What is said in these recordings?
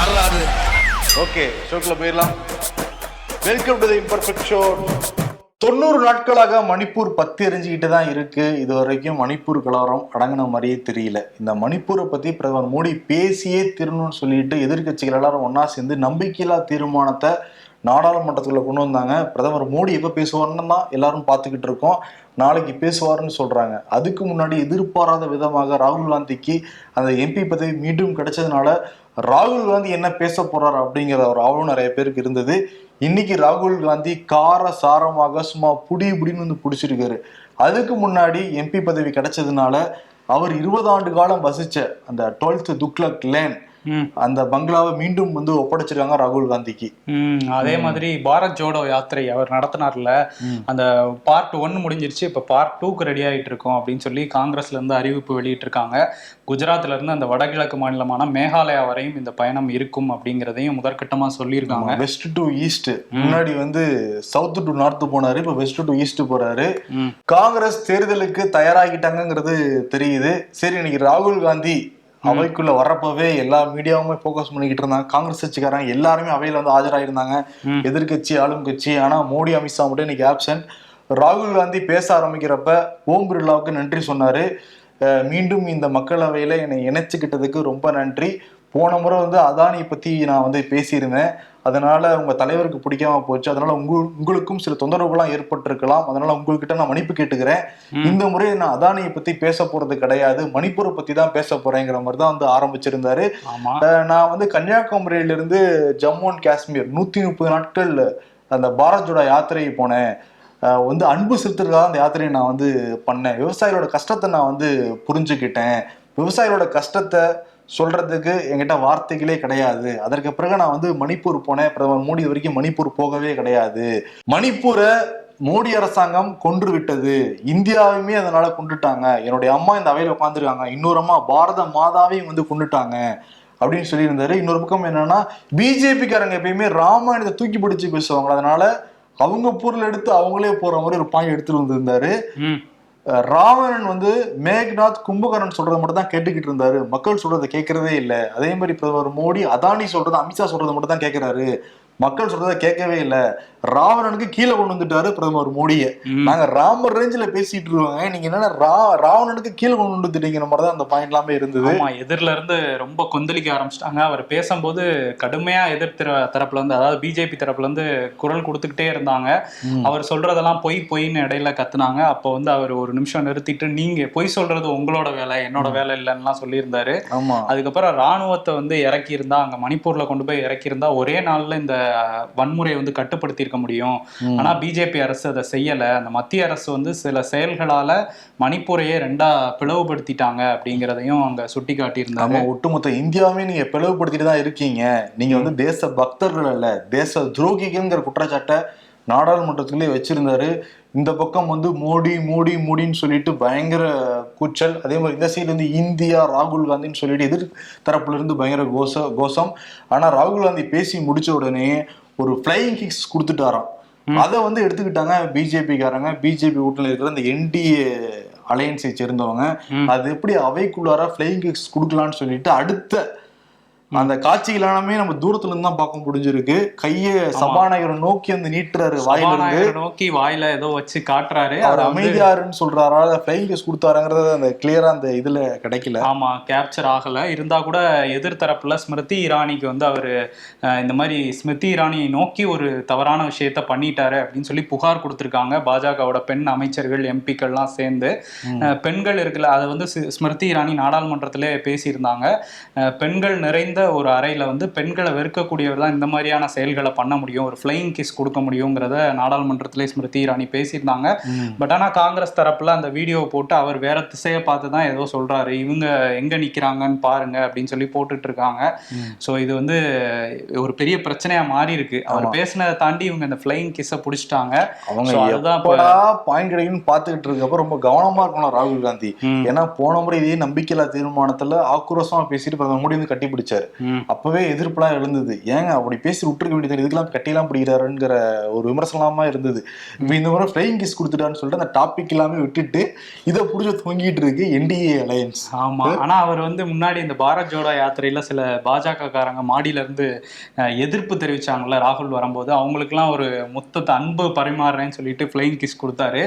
வரலாறு ஓகே ஷோக்கில் போயிடலாம். Welcome to the imperfect show தொண்ணூறு நாட்களாக மணிப்பூர் பத்தி எரிஞ்சுக்கிட்டு தான் இருக்கு. இது வரைக்கும் மணிப்பூர் கலவரம் அடங்கின மாதிரியே தெரியல. இந்த மணிப்பூரை பத்தி பிரதமர் மோடி பேசியே திருணும்னு சொல்லிட்டு எதிர்க்கட்சிகள் எல்லாரும் ஒன்றா சேர்ந்து நம்பிக்கையில்லா தீர்மானத்தை நாடாளுமன்றத்துக்குள்ள கொண்டு வந்தாங்க. பிரதமர் மோடி எப்போ பேசுவார்னு தான் எல்லாரும் பார்த்துக்கிட்டு இருக்கோம். நாளைக்கு பேசுவாருன்னு சொல்றாங்க. அதுக்கு முன்னாடி எதிர்பாராத விதமாக ராகுல் காந்திக்கு அந்த எம்பி பதவி மீண்டும் கிடைச்சதுனால ராகுல் காந்தி என்ன பேச போறாரு அப்படிங்கிற ஒரு ஆவலும் நிறைய பேருக்கு இருந்தது. இன்னைக்கு ராகுல் காந்தி கார சாரமாக சும்மா புடி புடின்னு வந்து பிடிச்சிருக்காரு. அதுக்கு முன்னாடி எம்பி பதவி கிடைச்சதுனால அவர் இருபது ஆண்டு காலம் வசிச்ச அந்த டுவெல்த் துக்லக் லேன் அந்த பங்களாவை மீண்டும் வந்து ஒப்படைச்சிருக்காங்க ராகுல் காந்திக்கு. அதே மாதிரி பாரத் ஜோடோ யாத்திரை அவர் நடத்தினார்ல. அந்த பார்ட் ஒன் முடிஞ்சிருச்சு இப்ப பார்ட் டூக்கு ரெடி ஆயிட்டு இருக்கோம் அப்படின்னு சொல்லி காங்கிரஸ்ல இருந்து அறிவிப்பு வெளியிட்டிருக்காங்க. குஜராத்ல இருந்து அந்த வடகிழக்கு மாநிலமான மேகாலயா வரையும் இந்த பயணம் இருக்கும் அப்படிங்கிறதையும் முதற்கட்டமா சொல்லியிருக்காங்க. வெஸ்ட் டு ஈஸ்ட் முன்னாடி வந்து சவுத் டு நார்த் போனாரு இப்ப வெஸ்ட் டு ஈஸ்ட் போறாரு. காங்கிரஸ் தேர்தலுக்கு தயாராகிட்டாங்கிறது தெரியுது. சரி இன்னைக்கு ராகுல் காந்தி அவைக்குள்ள வர்றப்பவே எல்லா மீடியாவுமே ஃபோக்கஸ் பண்ணிக்கிட்டு இருந்தாங்க. காங்கிரஸ் கட்சிக்காரங்க எல்லாருமே அவையில வந்து ஆஜராயிருந்தாங்க. ம். எதிர்க்கட்சி ஆளும் கட்சி. ஆனா மோடி அமித்ஷா மட்டும் இன்னைக்கு ஆப்சன்ட் ராகுல் காந்தி பேச ஆரம்பிக்கிறப்ப ஓம் பிர்லாவுக்கு நன்றி சொன்னாரு. மீண்டும் இந்த மக்களவையில என்னை இணைச்சுக்கிட்டதுக்கு ரொம்ப நன்றி. போன முறை வந்து அதானி பத்தி நான் வந்து பேசியிருந்தேன். அதனால உங்க தலைவருக்கு பிடிக்காம போச்சு. அதனால உங்க உங்களுக்கும் சில தொந்தரவுகள்லாம் ஏற்பட்டிருக்கலாம். அதனால உங்ககிட்ட நான் மன்னிப்பு கேட்டுக்கிறேன். இந்த முறை நான் அதானியை பத்தி பேச போறது கிடையாது. மணிப்பூரை பத்தி தான் பேச போறேங்கிற மாதிரி தான் வந்து ஆரம்பிச்சிருந்தாரு. நான் வந்து கன்னியாகுமரியில இருந்து ஜம்மு அண்ட் காஷ்மீர் நூத்தி முப்பது நாட்கள் அந்த பாரத் ஜோடா யாத்திரை போனேன். வந்து அன்பு செலுத்துறதுக்காக அந்த யாத்திரையை நான் வந்து பண்ணேன். விவசாயிகளோட கஷ்டத்தை நான் வந்து புரிஞ்சுக்கிட்டேன். விவசாயிகளோட கஷ்டத்தை சொல்றதுக்கு என்கிட்ட வார்த்தைகளே கிடையாது. அதற்கு பிறகு நான் வந்து மணிப்பூர் போனேன். பிரதமர் மோடி வரைக்கும் மணிப்பூர் போகவே கிடையாது. மணிப்பூரை மோடி அரசாங்கம் கொன்று விட்டது இந்தியாவையுமே அதனால கொண்டுட்டாங்க என்னுடைய அம்மா இந்த அவையில் உட்காந்துருக்காங்க இன்னொரு அம்மா பாரத மாதாவையும் வந்து கொண்டுட்டாங்க அப்படின்னு சொல்லியிருந்தாரு. இன்னொரு பக்கம் என்னன்னா பிஜேபிக்காரங்க எப்பயுமே ராமாயணத்தை தூக்கி பிடிச்சி பேசுவாங்க. அதனால அவங்க பொருள் எடுத்து அவங்களே போற மாதிரி ஒரு பாயிண்ட் எடுத்துட்டு வந்திருந்தாரு. ராவணன் வந்து மேக்நாத் கும்பகர்ணன் சொல்றதை மட்டும் தான் கேட்டுக்கிட்டு இருந்தாரு. மக்கள் சொல்றதை கேட்கறதே இல்லை. அதே மாதிரி பிரதமர் மோடி அதானி சொல்றது அமித்ஷா சொல்றதை மட்டும் தான் கேட்கிறாரு. மக்கள் சொல்றதை கேட்கவே இல்லை. ராவணனுக்கு கீழே கொண்டு வந்துட்டாரு பிரதமர் மோடியை. நாங்க ராமர் ரேஞ்சில பேசிட்டு இருக்காங்க. நீங்க என்னன்னா ரா ராவணனுக்கு கீழே கொண்டு வந்துட்டீங்கிற மாதிரி தான் அந்த பாயிண்ட் எல்லாமே இருந்தது. ஆமா எதிரில இருந்து ரொம்ப கொந்தளிக்க ஆரம்பிச்சிட்டாங்க. அவர் பேசும்போது கடுமையா எதிர் திர- தரப்புல இருந்து அதாவது பிஜேபி தரப்புல இருந்து குரல் கொடுத்துக்கிட்டே இருந்தாங்க. அவர் சொல்றதெல்லாம் பொய் பொய்ன்னு இடையில கத்துனாங்க. அப்போ வந்து அவர் ஒரு நிமிஷம் நிறுத்திட்டு நீங்க பொய் சொல்றது உங்களோட வேலை என்னோட வேலை இல்லைன்னுலாம் சொல்லியிருந்தாரு. அதுக்கப்புறம் ராணுவத்தை வந்து இறக்கி இருந்தா அங்க மணிப்பூர்ல கொண்டு போய் இறக்கி இருந்தா ஒரே நாள்ல இந்த வன்முறையை வந்து கட்டுப்படுத்தி இருக்க முடியும். ஆனா பிஜேபி அரசு அதை செய்யல. அந்த மத்திய அரசு வந்து சில செயல்களால மணிப்பூரையே ரெண்டா பிளவுபடுத்திட்டாங்க அப்படிங்கிறதையும் அங்க சுட்டி காட்டியிருந்தாங்க ஒட்டுமொத்த இந்தியாவே நீங்க பிளவுபடுத்திட்டு தான் இருக்கீங்க. நீங்க வந்து தேச பக்தர்கள் அல்ல தேச துரோகிகள்ங்கிற குற்றச்சாட்டை நாடாளுமன்றத்திலே வச்சிருந்தாரு. இந்த பக்கம் வந்து மோடி மோடி மோடின்னு சொல்லிட்டு பயங்கர கூச்சல். அதே மாதிரி இந்த சைடு வந்து இந்தியா ராகுல் காந்தின்னு சொல்லிட்டு எதிர் தரப்புல இருந்து பயங்கர கோச கோஷம். ஆனா ராகுல் காந்தி பேசி முடிச்ச உடனே ஒரு ஃபிளைங் கிக்ஸ் கொடுத்துட்டாராம். அதை வந்து எடுத்துக்கிட்டாங்க பிஜேபிக்காரங்க. பிஜேபி வீட்டில் இருக்கிற இந்த என்டிஏ அலையன்ஸை சேர்ந்தவங்க. அது எப்படி அவைக்குள்ளார ஃபிளைங் கிக்ஸ் கொடுக்கலாம்னு சொல்லிட்டு அடுத்த அந்த காட்சிகளானமே நம்ம தூரத்துல இருந்து தான் பார்க்க முடிஞ்சிருக்கு. கைய சபாநாயகரை நோக்கி வந்து நீட்டுறாரு வாயில நோக்கி வாயில ஏதோ வச்சு காட்டுறாரு. அவர் அமைதியாருன்னு சொல்றாரா? ஃபிளைங் கிக்ஸ் கொடுத்தாருங்கிறது அந்த கிளியரா அந்த இதுல கிடைக்கல. ஆமா கேப்சர் ஆகல. இருந்தா கூட எதிர்த்தரப்புல ஸ்மிருதி இரானிக்கு வந்து அவரு இந்த மாதிரி ஸ்மிருதி இரானியை நோக்கி ஒரு தவறான விஷயத்த பண்ணிட்டாரு அப்படின்னு சொல்லி புகார் கொடுத்திருக்காங்க. பாஜகவோட பெண் அமைச்சர்கள் எம்பிக்கள்லாம் சேர்ந்து. பெண்கள் இருக்குல்ல அதை வந்து ஸ்மிருதி இரானி நாடாளுமன்றத்திலே பேசியிருந்தாங்க. பெண்கள் நிறைந்த ஒரு அறையில வந்து பெண்களை வெறுக்கக்கூடியவர் தான் இந்த மாதிரியான செயல்களை பண்ண முடியும்? ஒரு ஃப்ளைங் கிஸ் கொடுக்க முடியுங்கிறத நாடாளுமன்றத்திலே ஸ்மிருதி இரானி பேசியிருந்தாங்க. பட் ஆனா காங்கிரஸ் தரப்புல அந்த வீடியோ போட்டு அவர் வேற திசையை பார்த்து தான் ஏதோ சொல்றாரு. இவங்க எங்க நிக்கிறாங்கன்னு பாருங்க அப்படின்னு சொல்லி போட்டுட்டு இருக்காங்க. சோ இது வந்து ஒரு பெரிய பிரச்சனையா மாறி இருக்கு. அவர் பேசினதை தாண்டி இவங்க இந்த ஃபிளைங் கிஸ்ஸை புடிச்சிட்டாங்க. அவங்க அதுதான் பாயிண்ட் கிடைக்குன்னு பாத்துக்கிட்டு இருக்கப்ப ரொம்ப கவனமா இருக்கணும் ராகுல் காந்தி. ஏன்னா போன முறை இதே நம்பிக்கையில்லா தீர்மானத்துல ஆக்ரோஷமா பேசிட்டு பிரதமர் மோடி வந்து கட்டி பிடிச்சாரு. அப்பவே எதிர்ப்புலாம் எழுந்தது. ஏங்க அப்படி பேசி விட்டுருக்க வேண்டியது இதுக்கெல்லாம் கட்டிலாம் பிடிக்கிறாருங்கிற ஒரு விமர்சனமா இருந்தது. இப்போ இந்த முறை ஃபிளைங் கிஸ் கொடுத்துட்டான்னு சொல்லிட்டு அந்த டாபிக் எல்லாமே விட்டுட்டு இதை புடிச்சு தொங்கிட்டு இருக்கு என்டிஏ அலையன்ஸ் ஆமா. ஆனா அவர் வந்து முன்னாடி இந்த பாரத் ஜோடோ யாத்திரையில சில பாஜக காரங்க மாடியில இருந்து எதிர்ப்பு தெரிவிச்சாங்கல்ல ராகுல் வரும்போது அவங்களுக்குலாம் ஒரு முத்தத்தை அன்பு பரிமாறுறேன்னு சொல்லிட்டு ஃபிளைங் கிஸ் கொடுத்தாரு.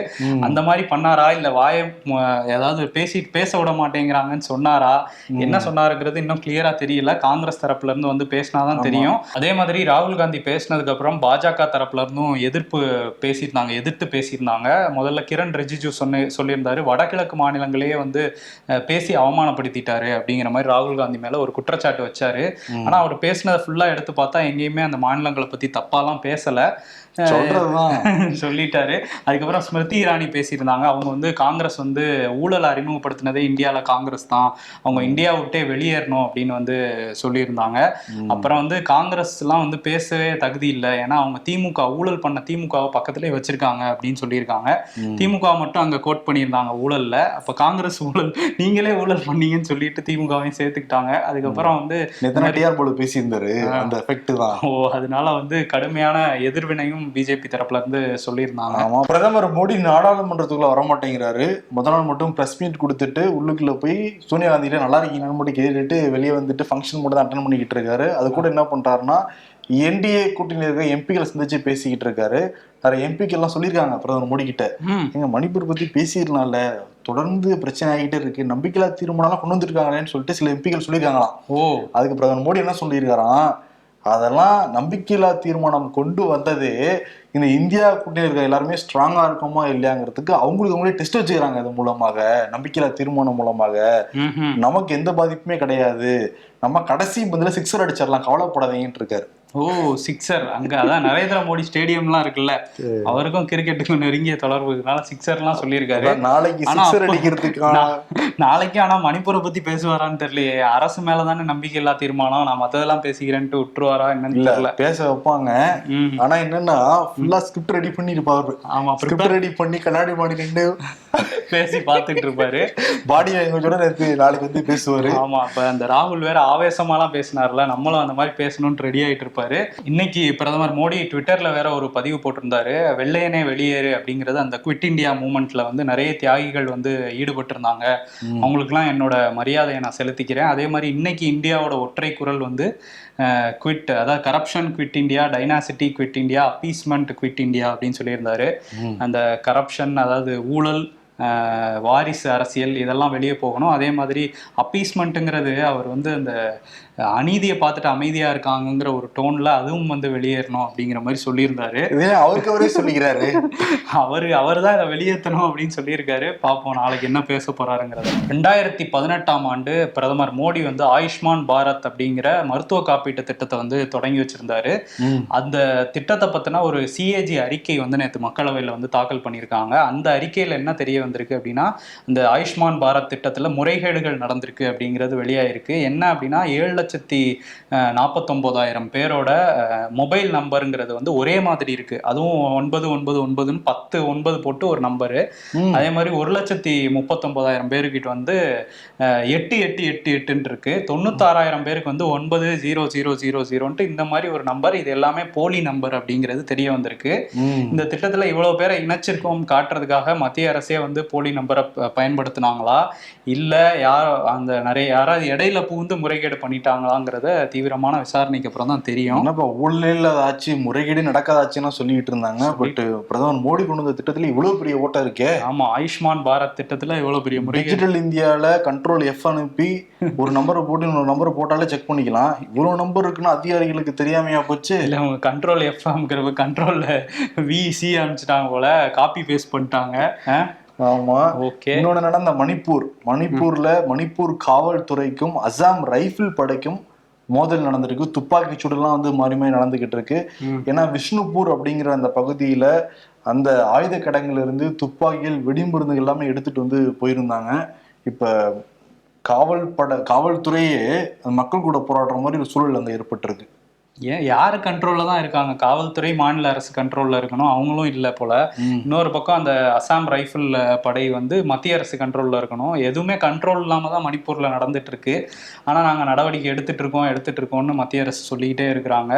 அந்த மாதிரி பண்ணாரா? இல்ல வாய ஏதாவது பேசி பேச விட மாட்டேங்கிறாங்கன்னு சொன்னாரா? என்ன சொன்னாருங்கிறது இன்னும் கிளியரா தெரியல. காங்கிரஸ் தரப்புல இருந்து வந்து பேசினாதான் தெரியும். அதே மாதிரி ராகுல் காந்தி பேசினதுக்கு அப்புறம் பாஜக தரப்புல இருந்தும் எதிர்ப்பு பேசியிருந்தாங்க எதிர்த்து பேசியிருந்தாங்க. முதல்ல கிரண் ரிஜிஜு சொன்ன சொல்லியிருந்தாரு வடகிழக்கு மாநிலங்களையே வந்து பேசி அவமானப்படுத்திட்டாரு அப்படிங்கிற மாதிரி ராகுல் காந்தி மேல ஒரு குற்றச்சாட்டு வச்சாரு. ஆனா அவர் பேசினதை ஃபுல்லா எடுத்து பார்த்தா எங்கேயுமே அந்த மாநிலங்களை பத்தி தப்பாலாம் பேசல. சொல்லிட்டாரு. அதுக்கப்புறம் ஸ்மிருதி இரானி பேசியிருந்தாங்க. அவங்க வந்து காங்கிரஸ் வந்து ஊழல் அறிமுகப்படுத்தினதே இந்தியால காங்கிரஸ் தான். அவங்க இந்தியா விட்டே வெளியேறணும் அப்படின்னு வந்து சொல்லியிருந்தாங்க. அப்புறம் வந்து காங்கிரஸ் எல்லாம் வந்து பேசவே தகுதி இல்லை. ஏன்னா அவங்க திமுக ஊழல் பண்ண திமுகவை பக்கத்துலேயே வச்சிருக்காங்க அப்படின்னு சொல்லியிருக்காங்க. திமுக மட்டும் அங்க கோட் பண்ணியிருந்தாங்க ஊழல்ல. அப்ப காங்கிரஸ் ஊழல் நீங்களே ஊழல் பண்ணீங்கன்னு சொல்லிட்டு திமுகவையும் சேர்த்துக்கிட்டாங்க. அதுக்கப்புறம் வந்து போல பேசியிருந்தாரு. அந்த எஃபெக்ட் தான். ஓ அதனால வந்து கடுமையான எதிர்வினையும் பிஜேபி தரப்புல இருந்து சொல்லியிருந்தாங்க. ஆமா பிரதமர் மோடி நாடாளுமன்றத்துக்குள்ள வரமாட்டேங்கிறாரு. முதல் நாள் மட்டும் பிரஸ் மீட் கொடுத்துட்டு உள்ளுக்குள்ள போய் சோனியா காந்திகிட்ட நல்லா இருக்கீங்கன்னு மட்டும் கேட்டுட்டு வெளியே வந்துட்டு ஃபங்க்ஷன் மட்டும் தான் அட்டன் பண்ணிக்கிட்டு இருக்காரு. அது கூட என்ன பண்றாருன்னா என்டிஏ கூட்டணியில் இருக்க எம்பிகளை சந்திச்சு பேசிக்கிட்டு இருக்காரு. நிறைய எம்பிக்கள் எல்லாம் சொல்லியிருக்காங்க பிரதமர் மோடி கிட்ட. எங்க மணிப்பூர் பத்தி பேசிடலாம்ல தொடர்ந்து பிரச்சனை ஆகிட்டே இருக்கு. நம்பிக்கையில்லா தீர்மானம் கொண்டு வந்திருக்காங்களேன்னு சொல்லிட்டு சில எம்பிக்கள் சொல்லியிருக்காங்களாம். ஓ. அதுக்கு பிரதமர் மோடி என்ன சொல்லியிருக்காராம் அதெல்லாம் நம்பிக்கையில்லா தீர்மானம் கொண்டு வந்ததே இந்த இந்தியா கூட்டணி இருக்க எல்லாருமே ஸ்ட்ராங்கா இருக்குமா இல்லையாங்கிறதுக்கு அவங்களுக்கு அவங்களே டெஸ்ட் வச்சுக்கிறாங்க இது மூலமாக நம்பிக்கையில்லா தீர்மானம் மூலமாக. நமக்கு எந்த பாதிப்புமே கிடையாது. நம்ம கடைசி பந்தில சிக்ஸர் அடிச்சிடலாம் கவலைப்படாதீங்கன்னு இருக்காரு. ஓ சிக்ஸர் அங்க அதான் நரேந்திர மோடி ஸ்டேடியம்லாம் இருக்குல்ல. அவருக்கும் கிரிக்கெட்டுக்கும் நெருங்கிய தொடர்பு. இருக்கனால சிக்ஸர்லாம் சொல்லியிருக்காரு. நாளைக்கு ஆனா சிக்ஸர் அடிக்கிறதுக்கான நாளைக்கு ஆனா மணிப்பூரை பத்தி பேசுவாரான்னு தெரியலையே. அரசு மேலதானே நம்பிக்கை இல்லா தீர்மானம்? நான் மத்ததெல்லாம் பேசிக்கிறேன்ட்டு விட்டுருவாரா என்னன்னு தெரியல. பேச வைப்பாங்க. ஆனா என்னன்னா ஃபுல்லா ஸ்கிரிப்ட் ரெடி பண்ணி இருப்பாரு ஆமா ஸ்கிரிப்ட் ரெடி பண்ணி கண்ணாடி மாடி நின்று பேசி பார்த்துட்டு இருப்பாரு பாடி லாங்குவேஜோட நேத்து நாளைக்கு வந்து பேசுவாரு. ஆமா அப்ப அந்த ராகுல் வேற ஆவேசமாலாம் பேசினார்ல. நம்மளும் அந்த மாதிரி பேசணும்னு ரெடி ஆயிட்டு இருப்பாரு இன்னைக்கு பிரதமர் மோடி ட்விட்டர்ல வேற ஒரு பதிவு போட்டிருந்தாரு. வெள்ளையனே வெளியேறு அப்படிங்கிறது அந்த குவிட் இந்தியா மூமெண்ட்ல வந்து நிறைய தியாகிகள் வந்து ஈடுபட்டு இருந்தாங்க அவங்களுக்குலாம் என்னோட மரியாதையை நான் செலுத்திக்கிறேன். அதே மாதிரி இன்னைக்கு இந்தியாவோட ஒற்றை குரல் வந்து குவிட் அதாவது corruption quit India dynasty quit India appeasement quit India அப்படின்னு சொல்லியிருந்தாரு. அந்த கரப்ஷன் அதாவது ஊழல் வாரிசு அரசியல் இதெல்லாம் வெளியே போகணும். அதே மாதிரி அப்பீஸ்மெண்ட்டுங்கிறது அவர் வந்து அந்த அநீதியை பார்த்துட்டு அமைதியா இருக்காங்கங்கிற ஒரு டோன்ல அதுவும் வந்து வெளியேறணும் அப்படிங்கிற மாதிரி சொல்லியிருந்தாரு. அவருக்கு அவரே சொல்லிக்கிறாரு. அவரு அவர் தான் இதை வெளியேற்றணும் அப்படின்னு சொல்லியிருக்காரு. பார்ப்போம் நாளைக்கு என்ன பேச போறாருங்கிறத. ரெண்டாயிரத்தி பதினெட்டாம் ஆண்டு பிரதமர் மோடி வந்து ஆயுஷ்மான் பாரத் அப்படிங்கிற மருத்துவ காப்பீட்டு திட்டத்தை வந்து தொடங்கி வச்சிருந்தாரு. அந்த திட்டத்தை பத்தின ஒரு சிஏஜி அறிக்கை வந்து நேற்று மக்களவையில் வந்து தாக்கல் பண்ணியிருக்காங்க. அந்த அறிக்கையில் என்ன தெரிய வந்திருக்கு அப்படின்னா இந்த ஆயுஷ்மான் பாரத் திட்டத்தில் முறைகேடுகள் நடந்திருக்கு அப்படிங்கிறது வெளியாயிருக்கு. என்ன அப்படின்னா ஏழு லட்சத்தி நாற்பத்தொம்போதாயிரம் பேரோட மொபைல் நம்பருங்கிறது வந்து ஒரே மாதிரி இருக்கு. அதுவும் ஒன்பது ஒன்பது ஒன்பதுன்னு பத்து ஒன்பது போட்டு ஒரு நம்பரு. அதே மாதிரி ஒரு லட்சத்தி முப்பத்தொன்பதாயிரம் பேருக்கிட்ட வந்து எட்டு எட்டு எட்டு எட்டுன்னு இருக்கு. தொண்ணூத்தாறாயிரம் பேருக்கு வந்து ஒன்பது ஜீரோ ஜீரோ ஜீரோ ஜீரோன்ட்டு இந்த மாதிரி ஒரு நம்பர். இது எல்லாமே போலி நம்பர் அப்படிங்கிறது தெரிய வந்திருக்கு. இந்த திட்டத்துல இவ்வளவு பேரை இணைச்சிருக்கோம் காட்டுறதுக்காக மத்திய அரசே வந்து போலி நம்பரை பயன்படுத்துனாங்களா? இல்ல யார் அந்த நிறைய யாராவது இடையில புகுந்து முறைகேடு பண்ணிட்டாங்களாங்கிறத தீவிரமான விசாரணைக்கு அப்புறம் தான் தெரியும். என்னப்பா ஊழல் ஆச்சு முறைகேடு நடக்காதாச்சுன்னா சொல்லிட்டு இருந்தாங்க. பட் பிரதமர் மோடி கொண்டு வந்த திட்டத்துல இவ்வளவு பெரிய ஓட்டம் இருக்கே. ஆமா ஆயுஷ்மான் பாரத் திட்டத்துல இவ்வளவு பெரிய முறைகேடு. டிஜிட்டல் இந்தியால கண்ட்ரோல் எஃப் அனுப்பி ஒரு நம்பரை போட்டு இன்னொரு நம்பரை போட்டாலே செக் பண்ணிக்கலாம். இவ்வளவு நம்பர் இருக்குன்னு அதிகாரிகளுக்கு தெரியாமையா போச்சு? இல்ல அவங்க கண்ட்ரோல் எஃப்எம்ங்கிற கண்ட்ரோல்ல விசி அனுப்பிச்சிட்டாங்க போல காப்பி பேஸ்ட் பண்ணிட்டாங்க. ஆமா. ஓகே. இன்னொன்னு நடந்த மணிப்பூர். மணிப்பூர்ல மணிப்பூர் காவல்துறைக்கும் அசாம் ரைபிள் படைக்கும் மோதல் நடந்திருக்கு. துப்பாக்கி சூடுலாம் வந்து மாறி மாறி நடந்துகிட்டு இருக்கு. ஏன்னா விஷ்ணுபூர் அப்படிங்கிற அந்த பகுதியில அந்த ஆயுத கிடங்குல இருந்து துப்பாக்கிகள் வெடிமருந்துகள் எல்லாமே எடுத்துட்டு வந்து போயிருந்தாங்க. இப்ப காவல் பட காவல்துறையே மக்கள் கூட போராடுற மாதிரி ஒரு சூழல் அங்க ஏற்பட்டிருக்கு. ஏன் யாரு கண்ட்ரோல்ல தான் இருக்காங்க? காவல்துறை மாநில அரசு கண்ட்ரோல்ல இருக்கணும். அவங்களும் இல்ல போல. இன்னொரு பக்கம் அந்த அசாம் ரைஃபிள் படை வந்து மத்திய அரசு கண்ட்ரோல்ல இருக்கணும். எதுவுமே கண்ட்ரோல் இல்லாம தான் மணிப்பூர்ல நடந்துட்டு இருக்கு. ஆனா நாங்க நடவடிக்கை எடுத்துட்டு இருக்கோம் எடுத்துட்டு இருக்கோம்னு மத்திய அரசு சொல்லிக்கிட்டே இருக்கிறாங்க.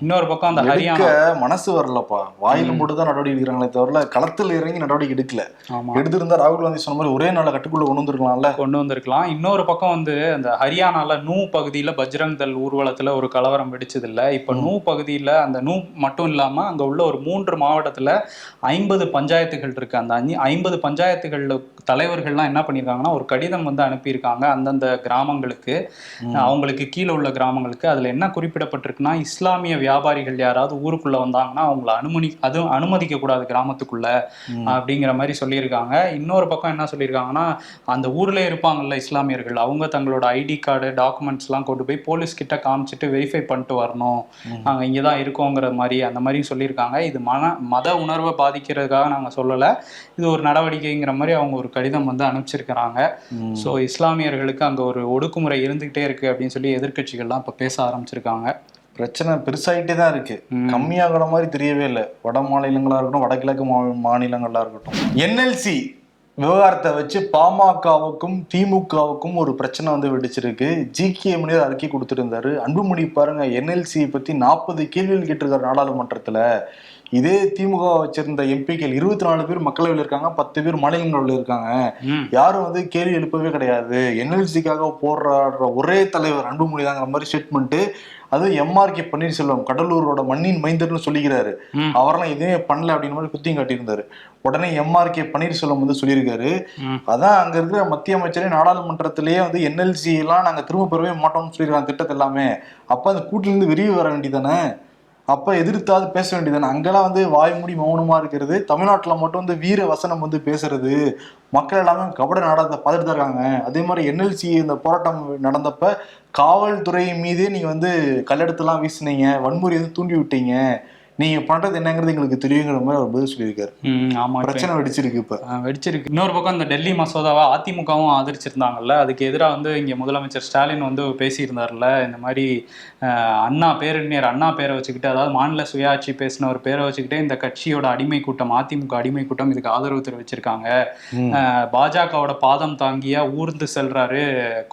இன்னொரு பக்கம் அந்த ஹரியானா மனசு வரலப்பா. வாயில மட்டும் தான் நடவடிக்கை எடுக்கிறாங்களே தவிர களத்துல இறங்கி நடவடிக்கை எடுக்கல. ஆமா. எடுத்திருந்தா ராகுல் காந்தி சொன்ன மாதிரி ஒரே நாள்ல கட்டுக்குள்ள கொண்டு வந்திருக்கலாம்ல. கொண்டு வந்திருக்கலாம். இன்னொரு பக்கம் வந்து அந்த ஹரியானால நூ பகுதியில பஜ்ரங் தள் ஊர்வலத்துல ஒரு கலவரம் வெடிச்சது இல்ல இப்ப நூ பகுதியில அந்த நூ மட்டும் இல்லாம அங்க உள்ள ஒரு மூன்று மாவட்டத்துல ஐம்பது பஞ்சாயத்துகள் இருக்கு. அந்த அஞ்சு ஐம்பது பஞ்சாயத்துகள்ல தலைவர்கள்லாம் என்ன பண்ணியிருக்காங்கன்னா ஒரு கடிதம் வந்து அனுப்பியிருக்காங்க அந்தந்த கிராமங்களுக்கு. அவங்களுக்கு கீழே உள்ள கிராமங்களுக்கு. அதுல என்ன குறிப்பிடப்பட்டிருக்குன்னா இஸ்லாமிய வியாபாரிகள் யாராவது ஊருக்குள்ள வந்தாங்கன்னா அவங்கள அனுமதி அதுவும் அனுமதிக்க கூடாது கிராமத்துக்குள்ள அப்படிங்கிற மாதிரி சொல்லியிருக்காங்க. இன்னொரு பக்கம் என்ன சொல்லியிருக்காங்கன்னா அந்த ஊர்ல இருப்பாங்கல்ல இஸ்லாமியர்கள் அவங்க தங்களோட ஐடி கார்டு டாக்குமெண்ட்ஸ் எல்லாம் கொண்டு போய் போலீஸ் கிட்ட காமிச்சிட்டு வெரிஃபை பண்ணிட்டு வரணும். நாங்க இங்க தான் இருக்கோங்கிற மாதிரி அந்த மாதிரி சொல்லியிருக்காங்க. இது மன மத உணர்வை பாதிக்கிறதுக்காக நாங்க சொல்லல. இது ஒரு நடவடிக்கைங்கிற மாதிரி அவங்க ஒரு கடிதம் வந்து அனுப்பிச்சிருக்கிறாங்க. ஸோ இஸ்லாமியர்களுக்கு அங்க ஒரு ஒடுக்குமுறை இருந்துகிட்டே இருக்கு அப்படின்னு சொல்லி எதிர்க்கட்சிகள்லாம் இப்ப பேச ஆரம்பிச்சிருக்காங்க. பிரச்சனை பெருசாயிட்டே தான் இருக்கு. ம். கம்மியாகிற மாதிரி தெரியவே இல்லை. வட மாநிலங்களா இருக்கட்டும் வடகிழக்கு மா- மாநிலங்களா இருக்கட்டும். என்எல்சி விவகாரத்தை வச்சு பாமகவுக்கும் திமுகவுக்கும் ஒரு பிரச்சனை வந்து வெடிச்சிருக்கு. ஜி கே மணியர் அறிக்கை கொடுத்துருந்தாரு. அன்புமணி பாருங்க என்எல்சி பத்தி நாற்பது கேள்விகள் கேட்டிருக்காரு நாடாளுமன்றத்துல. இதே திமுக வச்சிருந்த எம்பிக்கள் இருபத்தி நாலு பேர் மக்களவையில் இருக்காங்க பத்து பேர் மாநிலங்களில் இருக்காங்க. யாரும் வந்து கேள்வி எழுப்பவே கிடையாது. என்எல்சிக்காக போராடுற ஒரே தலைவர் அன்புமணி தாங்கிற மாதிரி ஸ்டேட்மெண்ட் அது எம்ஆர்கே பன்னீர்செல்வம் கடலூரோட மண்ணின் மைந்தர்னு சொல்லிக்கிறாரு. அவரெல்லாம் எதுவுமே பண்ணல அப்படின்னு மாதிரி குத்தியும் காட்டியிருந்தாரு. உடனே எம்ஆர்கே பன்னீர்செல்வம் வந்து சொல்லியிருக்காரு. அதான் அங்க இருக்கிற மத்திய அமைச்சரே நாடாளுமன்றத்திலேயே வந்து என்எல்சி எல்லாம் நாங்க திரும்ப பெறவே மாட்டோம்னு சொல்லியிருக்காங்க திட்டத்தை எல்லாமே அப்ப அந்த கூட்டிலிருந்து வெளியே வர வேண்டியதானே அப்போ எதிர்த்தாவது பேச வேண்டியது அங்கெல்லாம் வந்து வாய் மூடி இருக்கிறது. தமிழ்நாட்டில் மட்டும் வந்து வீர வசனம் வந்து பேசுறது. மக்கள் எல்லாமே கபட நடத்த பார்த்துட்டு தான் இருக்காங்க. அதே மாதிரி என்எல்சி இந்த போராட்டம் நடந்தப்ப காவல்துறை மீதே நீங்கள் வந்து கல்லெடுத்துலாம் வீசுனீங்க. வன்முறை வந்து தூண்டி விட்டீங்க. நீங்க பண்றது என்னங்கிறது எங்களுக்கு தெரியுங்கிற மாதிரி அவர் பதில் சொல்லியிருக்காரு. ஆமா பிரச்சனை வெடிச்சிருக்கு இப்ப. வெடிச்சிருக்கு. இன்னொரு பக்கம் இந்த டெல்லி மசோதாவை அதிமுகவும் ஆதரிச்சிருந்தாங்கல்ல அதுக்கு எதிராக வந்து இங்க முதலமைச்சர் ஸ்டாலின் வந்து பேசியிருந்தார்ல இந்த மாதிரி அண்ணா பேரறிஞர் அண்ணா பேரை வச்சுக்கிட்டு அதாவது மாநில சுயாட்சி பேசின ஒரு பேரை வச்சுக்கிட்டே இந்த கட்சியோட அடிமை கூட்டம் அதிமுக அடிமை கூட்டம் இதுக்கு ஆதரவு தெரிவிச்சிருக்காங்க. பாஜகவோட பாதம் தாங்கியா ஊர்ந்து செல்றாரு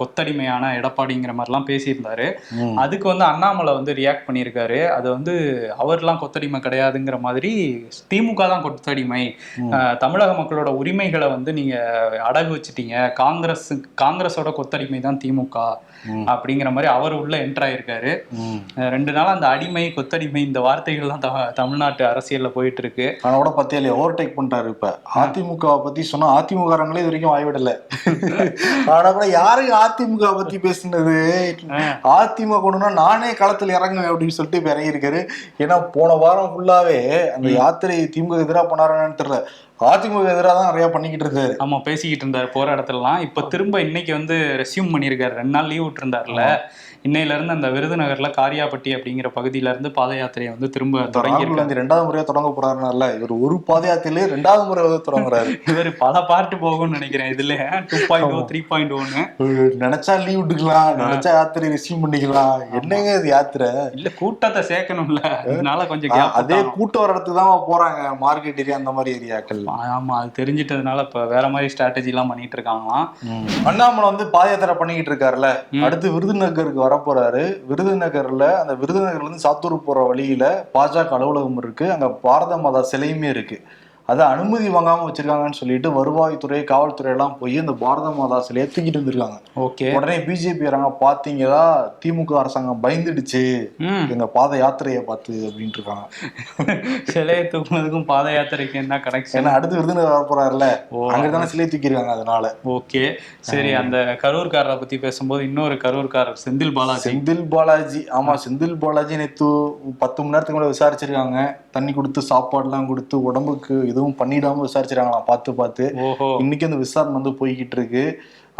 கொத்தடிமையான எடப்பாடிங்கிற மாதிரிலாம் பேசியிருந்தாரு. அதுக்கு வந்து அண்ணாமலை வந்து ரியாக்ட் பண்ணியிருக்காரு. அது வந்து அவர்லாம் கொத்தடிமை கிடையாதுங்கிற மாதிரி திமுக தான் கொத்தடிமை. தமிழக மக்களோட உரிமைகளை வந்து நீங்க அடகு வச்சுட்டீங்க. காங்கிரஸ் காங்கிரஸோட கொத்தடிமை தான் திமுக. அப்படிங்கிற மாதிரி அவர் உள்ள என்டர் ஆயிருக்காரு. ரெண்டு நாளா அந்த அடிமை கொத்தடிமை இந்த வார்த்தைகள் தான் தமிழ்நாட்டு அரசியல்ல போயிட்டு இருக்கு ஆனா கூட பத்தியா இல்லையா ஓவர்டேக் பண்ணிட்டாரு இப்ப. அதிமுக பத்தி சொன்னா அதிமுகங்களே இது வரைக்கும் வாய்விடல. ஆனா கூட யாருக்கு அதிமுக பத்தி பேசுனது? அதிமுக நானே களத்துல இறங்குவேன் அப்படின்னு சொல்லிட்டு இப்ப இறங்கி இருக்காரு ஏன்னா போன வாரம் ஃபுல்லாவே அந்த யாத்திரை திமுக எதிராக பண்ணாரான்னு தெரியல. அதிமுக எதிராக தான் நிறைய பண்ணிக்கிட்டு இருக்காரு ஆமா பேசிக்கிட்டு இருந்தாரு போற இடத்துலலாம். இப்ப திரும்ப இன்னைக்கு வந்து ரெஸ்யூம் பண்ணியிருக்காரு. ரெண்டு நாள் லீவ் விட்டுருந்தாருல. இன்னையில இருந்து அந்த விருதுநகர்ல காரியாபட்டி அப்படிங்கிற பகுதியில இருந்து பாத யாத்திரையை வந்து திரும்ப தொடங்கி காந்தி ரெண்டாவது முறையா தொடங்க போறாருனால இவர் ஒரு பாத யாத்திரையிலே ரெண்டாவது முறை வந்து தொடங்குறாரு. இவர் பல பார்ட் போகும்னு நினைக்கிறேன். இதுல two point o three point ஒன்னு நினைச்சா லீவ் விட்டுக்கலாம் நினைச்சா யாத்திரை ரிசீவ் பண்ணிக்கலாம். என்னங்க இது யாத்திரை? இல்ல கூட்டத்தை சேர்க்கணும்ல. அதனால கொஞ்சம் அதே கூட்டம் வர இடத்துக்கு தான் போறாங்க மார்க்கெட் ஏரியா அந்த மாதிரி ஏரியாக்கள் ஆமா அது தெரிஞ்சிட்டதுனால இப்ப வேற மாதிரி ஸ்ட்ராட்டஜி எல்லாம் பண்ணிட்டு இருக்காங்களாம். அண்ணாமலை வந்து பாத யாத்திரை பண்ணிக்கிட்டு இருக்காருல்ல. அடுத்து விருதுநகருக்கு வர போறாரு விருதுநகர்ல அந்த விருதுநகர்ல இருந்து சாத்தூர் போற வழியில பாஜக அலுவலகம் இருக்கு. அங்க பாரத மாதா சிலையுமே இருக்கு. அதை அனுமதி வாங்காம வச்சிருக்காங்கன்னு சொல்லிட்டு வருவாய்த்துறை காவல்துறை எல்லாம் போய் அந்த பாரத மாதா சிலையை தூக்கிட்டு வந்திருக்காங்க. ஓகே. உடனே பிஜேபி வராங்க பாத்தீங்களா திமுக அரசாங்கம் பயந்துடுச்சு. எங்க பாத யாத்திரையை பார்த்து அப்படின்ட்டு இருக்காங்க. சிலையை தூக்குனதுக்கும் பாத யாத்திரைக்கு என்ன கனெக்ஷன் ஏன்னா அடுத்து விருதுநகர் வர போறாருல ஓ. அங்கதானே சிலை தூக்கிருக்காங்க அதனால. ஓகே. சரி அந்த கரூர்காரரை பத்தி பேசும்போது இன்னொரு கரூர்காரர் செந்தில் பாலாஜி. செந்தில் பாலாஜி. ஆமா செந்தில் பாலாஜி நேத்து பத்து மணி நேரத்துக்கு மேல விசாரிச்சிருக்காங்க. தண்ணி கொடுத்து சாப்பாடுலாம் கொடுத்து உடம்புக்கு எதுவும் பண்ணிடாம விசாரிச்சிருக்காங்களாம் பார்த்து பார்த்து. இன்னைக்கு அந்த விசாரணை வந்து போய்கிட்டு இருக்கு.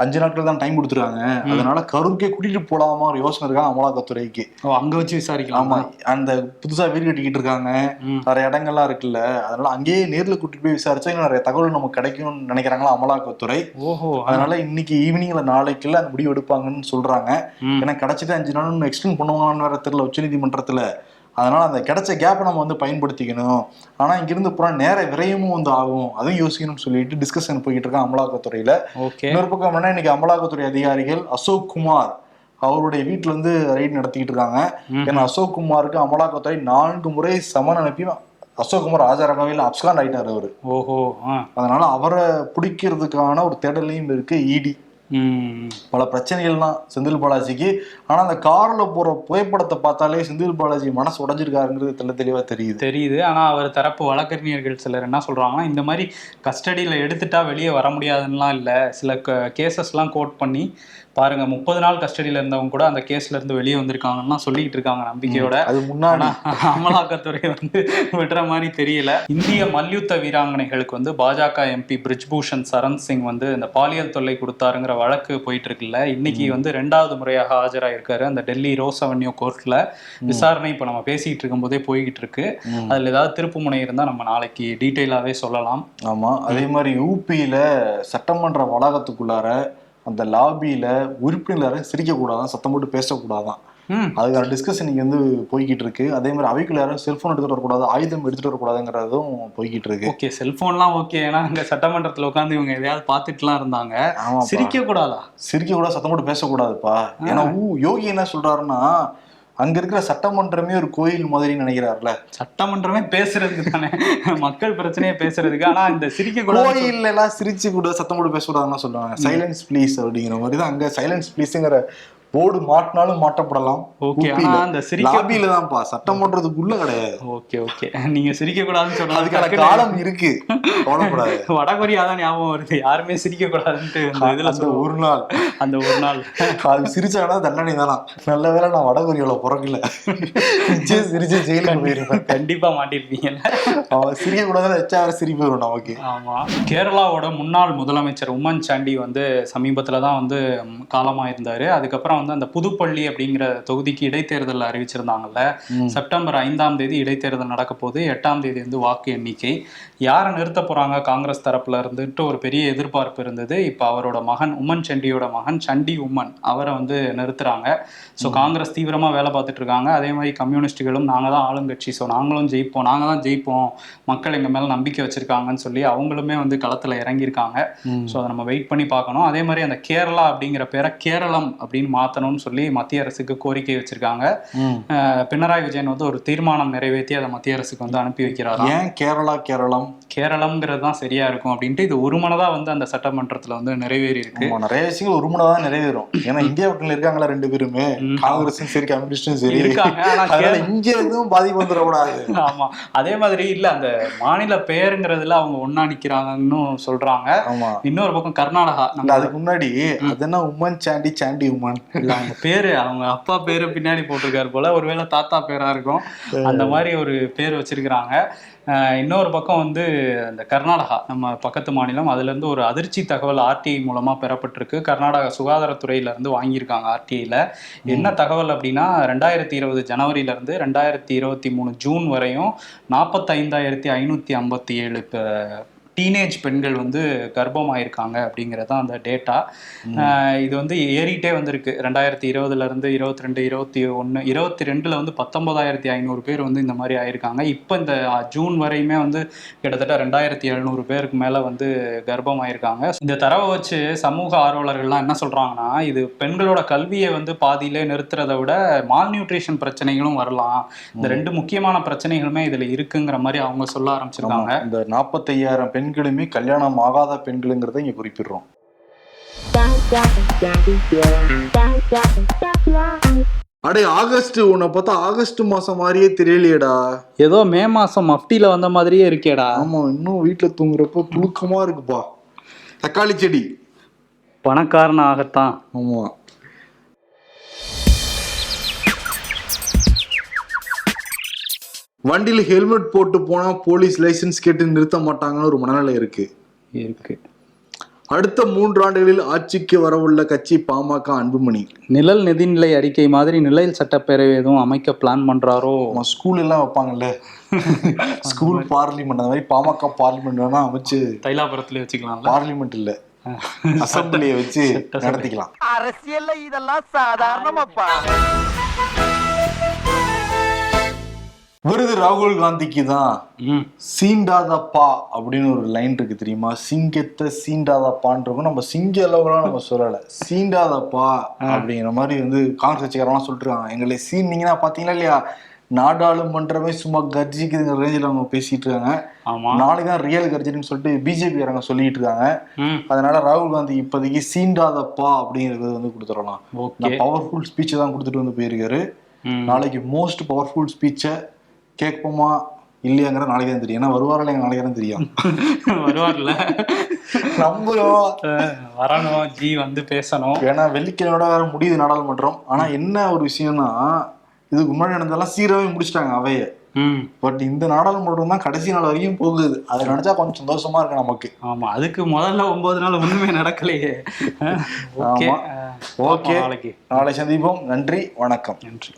அஞ்சு நாட்கள் தான் டைம் கொடுத்துருக்காங்க. அதனால கரூருக்கே கூட்டிட்டு போலாமா ஒரு யோசனை இருக்காங்க அமலாக்கத்துறைக்கு. அங்க வச்சு விசாரிக்கலாம். ஆமா. அந்த புதுசா வீடு கட்டிக்கிட்டு இருக்காங்க. நிறைய இடங்கள்லாம் இருக்குல்ல. அதனால அங்கேயே நேர்ல கூட்டிட்டு போய் விசாரிச்சா இன்னும் நிறைய தகவல் நமக்கு கிடைக்கும்னு நினைக்கிறாங்களா அமலாக்கத்துறை. ஓஹோ. அதனால இன்னைக்கு ஈவினிங்ல நாளைக்குள்ள அந்த முடிவு எடுப்பாங்கன்னு சொல்றாங்க. ஏன்னா கிடைச்சிட்டு அஞ்சு நாள் எக்ஸ்டெண்ட் பண்ணுவாங்கன்னு வேற தெரியல. உச்சநீதிமன்றத்துல. அதனால அந்த கிடைச்ச கேப்பை நம்ம வந்து பயன்படுத்திக்கணும். ஆனா இங்கிருந்து போனா நேர விரயமும் வந்து ஆகும். அதையும் யோசிக்கணும்னு சொல்லிட்டு டிஸ்கஷன் போய்கிட்டு இருக்காங்க அமலாக்கத்துறையில. இன்னொரு பக்கம் என்னன்னா இன்னைக்கு அமலாக்கத்துறை அதிகாரிகள் அசோக் குமார் அவருடைய வீட்டுல இருந்து ரைடு நடத்திக்கிட்டு இருக்காங்க. ஏன்னா அசோக் குமாருக்கு அமலாக்கத்துறை நான்கு முறை சமன் அனுப்பி அசோக் குமார் ஆஜராகவே இல்லை அப்ஸ்காண்ட் ஆயிட்டாரு அவரு. ஓஹோ அதனால அவரை பிடிக்கிறதுக்கான ஒரு தேடலையும் இருக்கு இடி ம் பல பிரச்சனைகள்லாம் செந்தில் பாலாஜிக்கு. ஆனா அந்த கார்ல போற புகைப்படத்தை பார்த்தாலே செந்தில் பாலாஜி மனசு உடைஞ்சிருக்காருங்கிறது தெள்ள தெளிவா தெரியுது. தெரியுது. ஆனா அவர் தரப்பு வழக்கறிஞர்கள் சிலர் என்ன சொல்றாங்கன்னா இந்த மாதிரி கஸ்டடியில எடுத்துட்டா வெளியே வர முடியாதுன்னுலாம் இல்ல. சில கேசஸ்லாம் கோட் பண்ணி பாருங்க முப்பது நாள் கஸ்டடியில இருந்தவங்க கூட அந்த கேஸ்ல இருந்து வெளியே வந்திருக்காங்கன்னா சொல்லிட்டு இருக்காங்க நம்பிக்கையோட. அது முன்னாடி. அமலாக்கத்துறை வந்து விடுற மாதிரி தெரியல. இந்திய மல்யுத்த வீராங்கனைகளுக்கு வந்து பாஜக எம்பி பிரிஜ்பூஷன் சரண் சிங் வந்து இந்த பாலியல் தொல்லை கொடுத்தாருங்கிற வழக்கு போயிட்டு இருக்குல்ல இன்னைக்கு வந்து ரெண்டாவது முறையாக ஆஜராயிருக்காரு. அந்த டெல்லி ரோஸ் அவென்யூ கோர்ட்ல விசாரணை இப்ப நம்ம பேசிட்டு இருக்கும் போதே போய்கிட்டு இருக்கு. அதுல ஏதாவது திருப்பு முனை இருந்தா நம்ம நாளைக்கு டீட்டெயிலாவே சொல்லலாம். ஆமா. அதே மாதிரி யூபியில சட்டமன்ற வளாகத்துக்குள்ளார அந்த லாபியில உறுப்பினரை சிரிக்க கூடாதான் சத்தம் போட்டு பேசக்கூடாதான். அதுக்கான டிஸ்கஷன் இங்க வந்து போய்கிட்டு இருக்கு. அதே மாதிரி அவைக்குள்ள யாரும் செல்போன் எடுத்துட்டு வரக்கூடாது ஆயுதம் எடுத்துட்டு வரக்கூடாதுங்கிறதும் போய்கிட்டு இருக்கு. ஓகே செல்போன்லாம் ஓகே. ஏன்னா அங்க சட்டமன்றத்துல உட்காந்து இவங்க எதையாவது பார்த்துட்டுலாம் இருந்தாங்க. சிரிக்க கூடாதா சிரிக்க கூட சத்தம் போட்டு பேசக்கூடாதுப்பா. ஏன்னா ஊ யோகி என்ன சொல்றாருன்னா அங்க இருக்கிற சட்டமன்றமே ஒரு கோயில் மாதிரி நினைக்கிறாருல. சட்டமன்றமே பேசுறதுக்கு தானே? மக்கள் பிரச்சனையை பேசுறதுக்கு. ஆனா இந்த சிரிக்க கோயில்ல எல்லாம் சிரிச்சு கூட சத்தம் போட்டு பேசக்கூடாதுன்னு சொல்லுவாங்க. சைலன்ஸ் ப்ளீஸ் அப்படிங்கிற மாதிரி தான். அங்க சைலன்ஸ் ப்ளீஸ்ங்கிற போர்டு மாட்டினாலும் மாட்டப்படலாம். ஓகே ஆனா அந்த சிரிக்க லாபியில தான்ப்பா. சட்டமன்றத்துக்குள்ள கிடையாது. Okay okay. நீங்க சிரிக்க கூடாதுன்னு அதுக்கான சொல்றது காலம் இருக்கு. கவலைப்படாது. வடகொரியா தான் ஞாபகம் வருது. யாருமே சிரிக்க கூடாதுன்ட்டு இதுல ஒரு நாள். அந்த ஒரு நாள். அது சிரிச்சானா தண்டனை தானா? நல்ல வேளை நான் வடகொரியால பிறக்கல. சிரிச்சு ஜெயிலுக்கு போயிருப்பேன். கண்டிப்பா மாட்டிருப்பீங்கல்ல அவன் சிரிக்க கூடாதுன்னு வச்சா அவரை சிரிப்பு வரும் நமக்கு. ஆமா. கேரளாவோட முன்னாள் முதலமைச்சர் உம்மன் சாண்டி வந்து சமீபத்துல தான் வந்து காலமாயிருந்தாரு. அதுக்கப்புறம் வந்து அந்த புதுப்பள்ளி அப்படிங்கிற தொகுதிக்கு இடைத்தேர்தல் அறிவிச்சிருந்தாங்கல்ல. செப்டம்பர் ஐந்தாம் தேதி இடைத்தேர்தல் நடக்க போது எட்டாம் தேதி வந்து வாக்கு எண்ணிக்கை. யாரை நிறுத்த போறாங்க? காங்கிரஸ் தரப்புல இருந்துட்டு ஒரு பெரிய எதிர்பார்ப்பு இருந்தது. இப்ப அவரோட மகன் உம்மன் சண்டியோட மகன் சண்டி உம்மன் அவரை வந்து நிறுத்துறாங்க. ஸோ காங்கிரஸ் தீவிரமா வேலை பார்த்துட்டு இருக்காங்க. அதே மாதிரி கம்யூனிஸ்டுகளும் நாங்க தான் ஆளுங்கட்சி. ஸோ நாங்களும் ஜெயிப்போம். நாங்க தான் ஜெயிப்போம். மக்கள் எங்க மேல நம்பிக்கை வச்சிருக்காங்கன்னு சொல்லி அவங்களுமே வந்து களத்துல இறங்கியிருக்காங்க. ஸோ அதை நம்ம வெயிட் பண்ணி பார்க்கணும். அதே மாதிரி அந்த கேரளா அப்படிங்கிற பேரை கேரளம் அப்படின்னு மாத்தணும்னு சொல்லி மத்திய அரசுக்கு கோரிக்கை வச்சிருக்காங்க. பினராயி விஜயன் வந்து ஒரு தீர்மானம் நிறைவேற்றி அதை மத்திய அரசுக்கு வந்து அனுப்பி வைக்கிறாராம். ஏன் கேரளா கேரளம்? கேரளம்ங்கிறது தான் சரியா இருக்கும் அப்படின்ட்டு இது ஒரு மனதா வந்து அந்த சட்டமன்றத்துல வந்து நிறைவேறி இருக்கு. நிறைய விஷயங்கள் ஒரு மணி தான் நிறைவேறும். ஏன்னா இந்தியா கூட்டணியில இருக்காங்களா ரெண்டு பேருமே. காங்கிரஸும் சரி கம்யூனிஸ்டும் சரி. இருக்காங்க இங்க எதுவும் பாதிப்பு வந்துடக்கூடாது. ஆமா அதே மாதிரி இல்ல அந்த மாநில பெயருங்கிறதுல அவங்க ஒண்ணா நிக்கிறாங்கன்னு சொல்றாங்க. இன்னொரு பக்கம் கர்நாடகா அதுக்கு முன்னாடி அது என்ன உமன் சாண்டி சாண்டி உமன். இல்ல அவங்க பேரு அவங்க அப்பா பேரு பின்னாடி போட்டிருக்காரு போல. ஒருவேளை தாத்தா பேரா இருக்கும். அந்த மாதிரி ஒரு பேர் வச்சிருக்கிறாங்க. இன்னொரு பக்கம் வந்து அந்த கர்நாடகா நம்ம பக்கத்து மாநிலம். அதுல இருந்து ஒரு அதிர்ச்சி தகவல் ஆர்டிஐ மூலமா பெறப்பட்டிருக்கு. கர்நாடகா சுகாதாரத்துறையில இருந்து வாங்கியிருக்காங்க ஆர்டிஐல. என்ன தகவல் அப்படின்னா ரெண்டாயிரத்தி இருபது ஜனவரியில இருந்து ரெண்டாயிரத்தி இருபத்தி மூணு ஜூன் வரையும் நாற்பத்தைந்தாயிரத்தி ஐநூத்தி ஐம்பத்தி ஏழு டீனேஜ் பெண்கள் வந்து கர்ப்பமாயிருக்காங்க அப்படிங்கிறது தான் அந்த டேட்டா. இது வந்து ஏறிட்டே வந்திருக்கு. ரெண்டாயிரத்தி இருபதுல இருந்து இருபத்தி ரெண்டு இருபத்தி ஒன்று இருபத்தி ரெண்டுல வந்து பத்தொன்பதாயிரத்தி ஐநூறு பேர் வந்து இந்த மாதிரி ஆயிருக்காங்க. இப்போ இந்த ஜூன் வரையுமே வந்து கிட்டத்தட்ட ரெண்டாயிரத்தி எழுநூறு பேருக்கு மேல வந்து கர்ப்பம் ஆயிருக்காங்க இந்த தரவை வச்சு சமூக ஆர்வலர்கள்லாம் என்ன சொல்றாங்கன்னா இது பெண்களோட கல்வியை வந்து பாதியிலே நிறுத்துறதை விட மால் நியூட்ரிஷன் பிரச்சனைகளும் வரலாம். இந்த ரெண்டு முக்கியமான பிரச்சனைகளுமே இதுல இருக்குங்கிற மாதிரி அவங்க சொல்ல ஆரம்பிச்சிருக்காங்க. இந்த நாற்பத்தையாயிரம் பெண்களுமே கல்யாணம் ஆகாத பெண்களுங்கிறத இங்க குறிப்பிடுறோம். அடே ஆகஸ்ட் உன்னை பார்த்தா ஆகஸ்ட் மாசம் மாதிரியே தெரியலையேடா. ஏதோ மே மாசம் மஃப்டில வந்த மாதிரியே இருக்கேடா. ஆமா இன்னும் வீட்டுல தூங்குறப்ப புழுக்கமா இருக்குப்பா. தக்காளி செடி. பணக்காரன் ஆகத்தான். ஆமா. வண்டியில ஹெல்மெட் போட்டு போனா போலீஸ் லைசென்ஸ் கேட்டு நிறுத்த மாட்டாங்கன்னு ஒரு மனநிலை இருக்கு. இருக்கு. அடுத்த மூன்று ஆண்டுகளில் ஆட்சிக்கு வரவுள்ள கட்சி பாமக அன்புமணி. நிழல் நிதிநிலை அறிக்கை மாதிரி நிழல் சட்டப்பேரவை எதுவும் அமைக்க பிளான் பண்றாரோ? ஸ்கூல் எல்லாம் வைப்பாங்கல்ல. ஸ்கூல் பார்லிமெண்ட் அந்த மாதிரி பாமக பார்லிமெண்ட் வேணா அமைச்சு தைலாபுரத்துல வச்சுக்கலாம்ல? பார்லிமெண்ட் இல்ல. அசம்பிளியை வச்சு நடத்திக்கலாம். அரசியல்ல இதெல்லாம் சாதாரணமாப்பா. விருது ராகுல் காந்திக்கு தான் சீண்டாதப்பா அப்படின்னு ஒரு லைன் இருக்கு தெரியுமா? சிங்கத்தை சீண்டாதப்பான்றக்கும் நம்ம சிங்க அளவுலாம் நம்ம சொல்லல. சீண்டாதப்பா அப்படிங்கிற மாதிரி வந்து காங்கிரஸ் கட்சிக்காரெல்லாம் சொல்லிட்டு இருக்காங்க எங்களை சீண்டிங்கன்னா பாத்தீங்களா இல்லையா? நாடாளுமன்றமே சும்மா கர்ஜிக்குதுங்கிற ரேஞ்சில் அவங்க பேசிட்டு இருக்காங்க. நாளைக்கு தான் ரியல் கர்ஜின்னு சொல்லிட்டு பிஜேபி காரங்க சொல்லிட்டு இருக்காங்க. அதனால ராகுல் காந்தி இப்போதைக்கு சீண்டாதப்பா அப்படிங்கிறது வந்து கொடுத்துடலாம். பவர்ஃபுல் ஸ்பீச்சை தான் கொடுத்துட்டு வந்து போயிருக்காரு. நாளைக்கு மோஸ்ட் பவர்ஃபுல் ஸ்பீச்சை கேட்போமா இல்லையாங்கிற நாளைக்கு தான் தெரியும். ஏன்னா வருவாரில் எங்க நாளைக்கு தான் தெரியும். வருவார்ல. நம்புறோம். வரணும் ஜி வந்து பேசணும். ஏன்னா வெள்ளிக்கிழமையோட வேற முடியுது நாடாளுமன்றம். ஆனா என்ன ஒரு விஷயம்னா இதுக்கு முன்னாடி நடந்ததெல்லாம் சீராவே முடிச்சிட்டாங்க அவைய. ம். பட் இந்த நாடாளுமன்றம் தான் கடைசி நாள் வரைக்கும் போகுது. அதை நினைச்சா கொஞ்சம் சந்தோஷமா இருக்கு நமக்கு. ஆமா அதுக்கு முதல்ல ஒன்பது நாள் ஒண்ணுமே நடக்கலையே. ஓகே. நாளை சந்திப்போம். நன்றி வணக்கம். நன்றி.